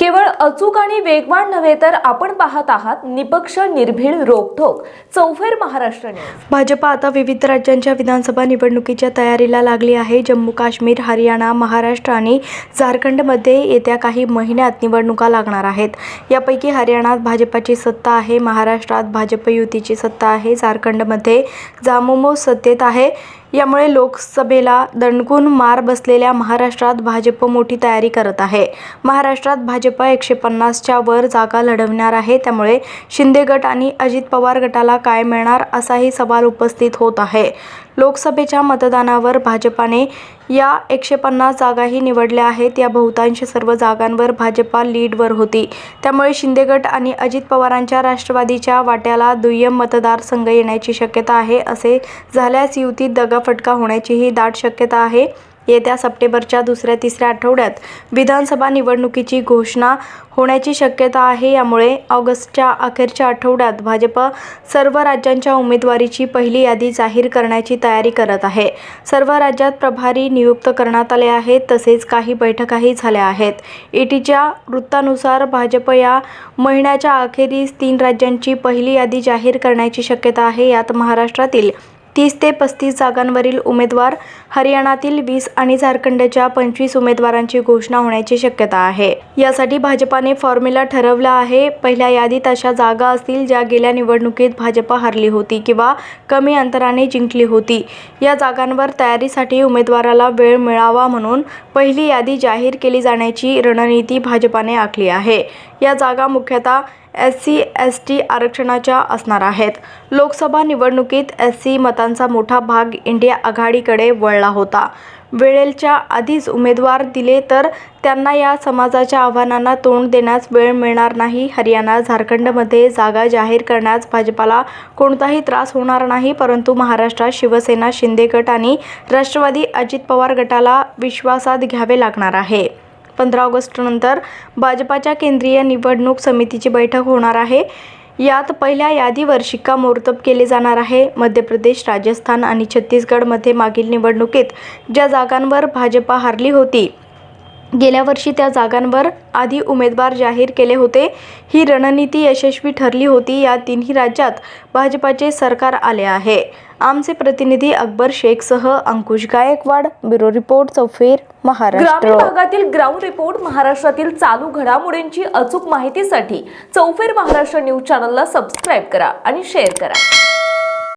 केवळ अचूक आणि वेगवान नव्हे तर आपण पाहत आहात निपक्ष निर्भीड रोखोक चौफेर महाराष्ट्र भाजपा आता विविध राज्यांच्या विधानसभा निवडणुकीच्या तयारीला लागली आहे. जम्मू काश्मीर हरियाणा महाराष्ट्र आणि झारखंडमध्ये येत्या काही महिन्यात निवडणुका लागणार आहेत. यापैकी हरियाणात भाजपाची सत्ता आहे महाराष्ट्रात भाजप युतीची सत्ता आहे झारखंडमध्ये जामोमो सत्तेत आहे. यामुळे लोकसभेला दणकून मार बसलेल्या महाराष्ट्रात भाजप मोठी तयारी करत आहे. महाराष्ट्रात भाजप एकशे पन्नासच्या वर जागा लढवणार आहे. त्यामुळे शिंदे गट आणि अजित पवार गटाला काय मिळणार असाही सवाल उपस्थित होत आहे. लोकसभेच्या मतदानावर भाजपाने या एकशे पन्नास जागाही निवडल्या आहेत. या बहुतांश सर्व जागांवर भाजपा लीडवर होती. त्यामुळे शिंदे गट आणि अजित पवारांच्या राष्ट्रवादीच्या वाट्याला दुय्यम मतदारसंघ येण्याची शक्यता आहे. असे झाल्यास युतीत दगाफटका होण्याचीही दाट शक्यता आहे. येत्या सप्टेंबरच्या दुसऱ्या तिसऱ्या आठवड्यात विधानसभा निवडणुकीची घोषणा होण्याची शक्यता आहे. यामुळे ऑगस्टच्या अखेरच्या आठवड्यात भाजप सर्व राज्यांच्या उमेदवारीची पहिली यादी जाहीर करण्याची तयारी करत आहे. सर्व राज्यात प्रभारी नियुक्त करण्यात आले आहेत. तसेच काही बैठकाही झाल्या आहेत. ईटीच्या वृत्तानुसार भाजप या महिन्याच्या अखेरीस तीन राज्यांची पहिली यादी जाहीर करण्याची शक्यता आहे. यात महाराष्ट्रातील तीस ते पस्तीस जागांवरील उमेदवार हरियाणातील वीस आणि झारखंडच्या पंचवीस उमेदवारांची घोषणा होण्याची शक्यता आहे. यासाठी भाजपाने फॉर्म्युला ठरवला आहे. पहिल्या यादीत अशा जागा असतील ज्या गेल्या निवडणुकीत भाजपा हरली होती किंवा कमी अंतराने जिंकली होती. या जागांवर तयारीसाठी उमेदवाराला वेळ मिळावा म्हणून पहिली यादी जाहीर केली जाण्याची रणनीती भाजपाने आखली आहे. या जागा मुख्यतः एस सी एस टी आरक्षणाच्या असणार आहेत. लोकसभा निवडणुकीत एस सी मतांचा मोठा भाग इंडिया आघाडीकडे वळला होता. वेळेच्या आधीच उमेदवार दिले तर त्यांना या समाजाच्या आव्हानांना तोंड देण्यास वेळ मिळणार नाही. हरियाणा झारखंडमध्ये जागा जाहीर करण्यास भाजपाला कोणताही त्रास होणार नाही परंतु महाराष्ट्रात शिवसेना शिंदे गट आणि राष्ट्रवादी अजित पवार गटाला विश्वासात घ्यावे लागणार आहे. पंधरा ऑगस्टनंतर भाजपाच्या केंद्रीय निवडणूक समितीची बैठक होणार आहे. यात पहिल्या यादीवर शिक्कामोर्तब केले जाणार आहे. मध्य प्रदेश राजस्थान आणि छत्तीसगडमध्ये मागील निवडणुकीत ज्या जागांवर भाजपा हारली होती गेल्या वर्षी त्या जागांवर आधी उमेदवार जाहीर केले होते. ही रणनीती यशस्वी ठरली होती. या तिन्ही राज्यात भाजपाचे सरकार आले आहे. आमचे प्रतिनिधी अकबर शेखसह अंकुश गायकवाड ब्युरो रिपोर्ट चौफेर ग्रामीण महाराष्ट्र भागातील ग्राउंड रिपोर्ट महाराष्ट्रातील चालू घडामोडींची अचूक माहितीसाठी चौफेर महाराष्ट्र न्यूज चॅनलला सबस्क्राईब करा आणि शेअर करा.